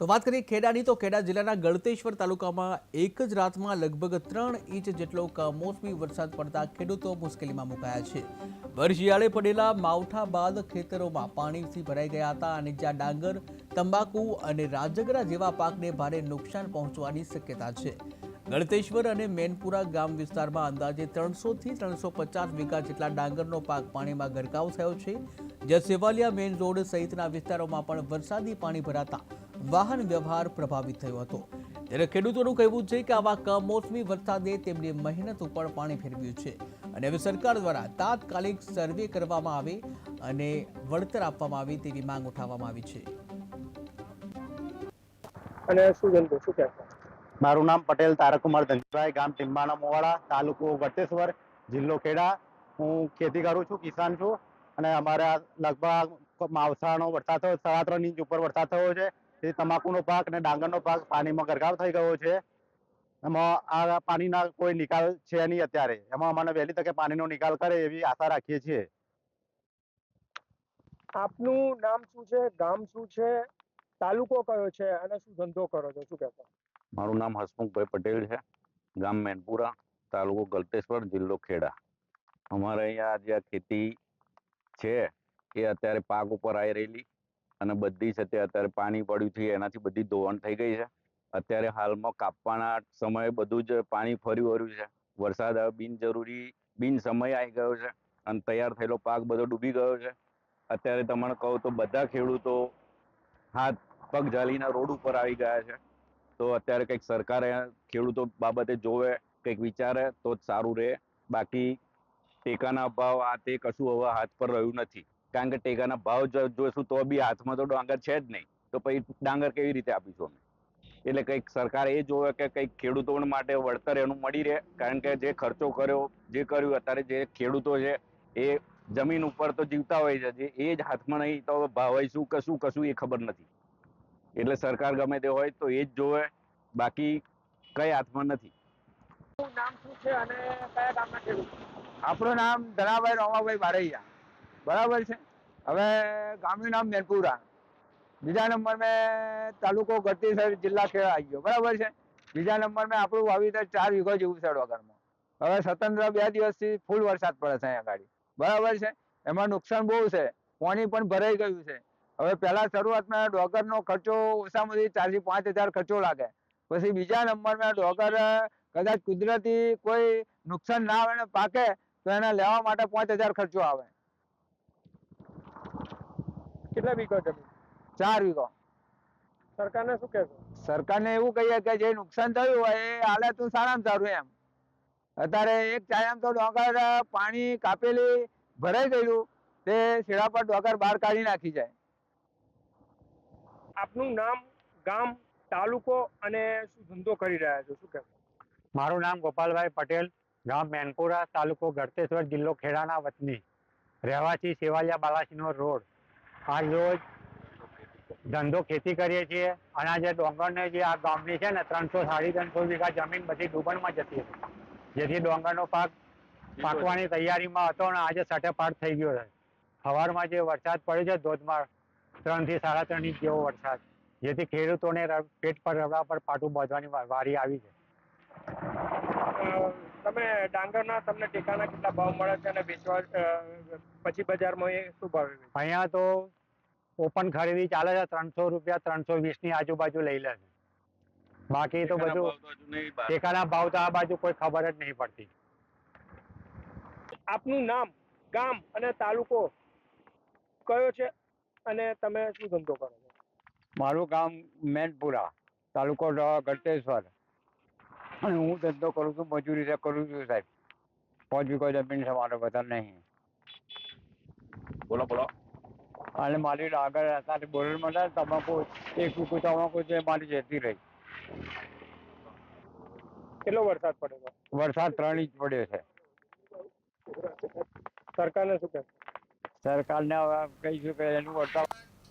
તો વાત કરીએ ખેડાની, તો ખેડા જિલ્લાના ગળતેશ્વર તાલુકામાં એક જ રાતમાં લગભગ ત્રણ ઇંચ જેટલો કમોસમી વરસાદ પડતા ખેડૂતો મુશ્કેલીમાં મુકાયા છે. વરશિયાળે પડેલા માવઠા બાદ ખેતરોમાં પાણીથી ભરાઈ ગયા હતા અને જ્યાં ડાંગર, તંબાકુ અને રાજગરા જેવા પાકને ભારે નુકસાન પહોંચવાની શક્યતા છે. ગળતેશ્વર અને મેનપુરા ગામ વિસ્તારમાં અંદાજે ત્રણસોથી ત્રણસો પચાસ વીઘા જેટલા ડાંગરનો પાક પાણીમાં ગરકાવ થયો છે. જ્યાં સેવાલિયા મેઇન રોડ સહિતના વિસ્તારોમાં પણ વરસાદી પાણી ભરાતા વાહન વ્યવહાર પ્રભાવિત થયો હતો. ત્યારે ખેડૂતોનું કહેવું છે કે આવા કમોસમી વરસાદે તેમની મહેનત ઉપર પાણી ફેરવ્યું છે. અને હવે સરકાર દ્વારા તાત્કાલિક સર્વે કરવામાં આવે અને વળતર આપવામાં આવે તેવી માંગ ઉઠાવવામાં આવી છે. અને શું જંતુ શું કહેશો? મારું નામ પટેલ તારકુમાર ધનજીભાઈ ગામ ટીમ્બાણા મોવાડા તાલુકો વટેશ્વર જિલ્લો ખેડા. હું ખેતી કરું છું કિસાન છું. અને અમારા લગભગ માવસાનો વરસાદ થયો સાડા ત્રણ ઇંચ ઉપર વરસાદ થયો છે. તે તમાકુનો પાક અને ડાંગરનો પાક પાણીમાં ગરકાવ થઈ ગયો છે. એમાં આ પાણીના કોઈ નિકાલ છે નહીં અત્યારે. એમાં અમારે વહેલી તકે પાણીનો નિકાલ કરે એવી આશા રાખીએ છીએ. આપનું નામ શું છે? ગામ શું છે? તાલુકો કયો છે? અને શું ધંધો કરો છો? શું કહેશો? મારું નામ હસમુખભાઈ પટેલ છે. ગામ મેનપુરા તાલુકો ગલતેશ્વર જિલ્લો ખેડા. અમારે અહીંયા જે આ ખેતી છે એ અત્યારે પાક ઉપર આવી રહેલી. અને બધી છે તે અત્યારે પાણી પડ્યું છે, એનાથી બધી ધોવાણ થઈ ગઈ છે. અત્યારે હાલમાં કાપવાના સમયે બધું જ પાણી ફરી વળ્યું છે. વરસાદ હવે બિનજરૂરી, બિન સમય આવી ગયો છે અને તૈયાર થયેલો પાક બધો ડૂબી ગયો છે. અત્યારે તમને કહું તો બધા ખેડૂતો હાથ પગ ઝાલીના રોડ ઉપર આવી ગયા છે. તો અત્યારે કંઈક સરકારે ખેડૂતો બાબતે જોવે, કંઈક વિચારે તો જ સારું રહે. બાકી ટેકાના અભાવ આ તે કશું હવે હાથ પર રહ્યું નથી. કારણ કે ટેકાના ભાવ જોઈશું તો બી હાથમાં તો ડાંગર છે જ નહીં. તો પછી ડાંગર કેવી રીતે આપીશું અમે? એટલે કંઈક સરકાર એ જોવે કે કંઈક ખેડૂતો માટે વળતર એનું મળી રહે. કારણ કે જે ખર્ચો કર્યો જે કર્યું અત્યારે જે ખેડૂતો છે એ જમીન ઉપર તો જીવતા હોય છે. જે એ જ હાથમાં નહીં તો ભાવ શું કશું કશું એ ખબર નથી. એટલે સરકાર ગમે તે હોય તો એ જ જોવે. બાકી કઈ હાથમાં નથી. શું નામ શું છે અને કયા આપણું નામ ધનાભાઈ રોમાભાઈ બારૈયા. બરાબર છે. હવે ગામનું નામ મેનપુરા બીજા નંબર મેં તાલુકો ગઢતીસર જિલ્લા ખેડા આવી ગયો. બરાબર છે? બીજા નંબર મેં આપણું વાવીતર ચાર વીઘો જેવું છે વગરમાં હવે સ્વતંત્ર બે દિવસથી ફૂલ વરસાદ પડે છે અહીંયા ગાડી. બરાબર છે? એમાં નુકસાન બહુ છે. પાણી પણ ભરાઈ ગયું છે. હવે પહેલા શરૂઆતમાં ડોગરનો ખર્ચો ઓછામાં ઓછી ચારથી પાંચ હજાર ખર્ચો લાગે. પછી બીજા નંબરમાં ડોગર કદાચ કુદરતી કોઈ નુકસાન ના આવે ને પાકે, તો એને લેવા માટે પાંચ હજાર ખર્ચો આવે. કેટલા વીઘો જમીન? ચાર વીઘો. સરકારને શું કહેશો? સરકારને એવું કહીએ કે જે નુકસાન થયું હોય એ હાલે તું સારામાં સારું એમ. અત્યારે એક ચાયામ તો ડોંગર પાણી કાપેલી ભરાઈ ગયેલું તે શીળા પર ડોંગર બહાર કાઢી નાખી જાય. આપનું નામ ગામ તાલુકો અને શું ધંધો કરી રહ્યા છો? શું કહેશો? મારું નામ ગોપાલભાઈ પટેલ ગામ મેનપુરા તાલુકો ગળતેશ્વર જિલ્લો ખેડાના વતની. રહેવાસી સેવાલિયા બાલાસીનો રોડ. આજ રોજ ધંધો ખેતી કરીએ છીએ. અને આ જે ડોંગરને જે આ ગામની છે ને ત્રણસો સાડી ત્રણસો વીઘા જમીન બધી ડૂબણમાં જતી હતી. જેથી ડોંગરનો પાક પાકવાની તૈયારીમાં હતો અને આજે સટેપાટ થઈ ગયો છે. સવારમાં જે વરસાદ પડ્યો છે ધોધમાર ત્રણથી સાડા ત્રણ ઇંચ જેવો વરસાદ. જેથી ખેડૂતોને પેટ પર રબડા પર પાટું બાંધવાની વારી આવી છે. તમે ડાંગરના તમને ટેકાના કેટલા ભાવ મળે છે અને વેચવા પછી બજારમાં એ શું ભાવ? અહીંયા તો ઓપન ખરીદી ચાલે છે ત્રણસો રૂપિયા ત્રણસો વીસની આજુબાજુ લઈ લે છે. બાકી તો બધું ટેકાના ભાવ તો આ બાજુ કોઈ ખબર જ નહીં પડતી. આપનું નામ ગામ અને તાલુકો કયો છે અને તમે શું ધંધો કરો છો? મારું ગામ મેનપુરા તાલુકો ગળતેશ્વર અને હું ધંધો કરું છું મજૂરી છે કરું છું સાહેબ. પાંચ વીઘો જમીન છે મારો બધા નહીં. બોલો બોલો. અને મારી આગળ સાથે બોલર ને તમાકુ એક તમાકુ છે મારી જતી રહી. કેટલો વરસાદ પડ્યો વરસાદ ત્રણ ઇંચ પડ્યો છે. સરકારને શું કહે સરકારને હવે કહીશું કે એનું વળતર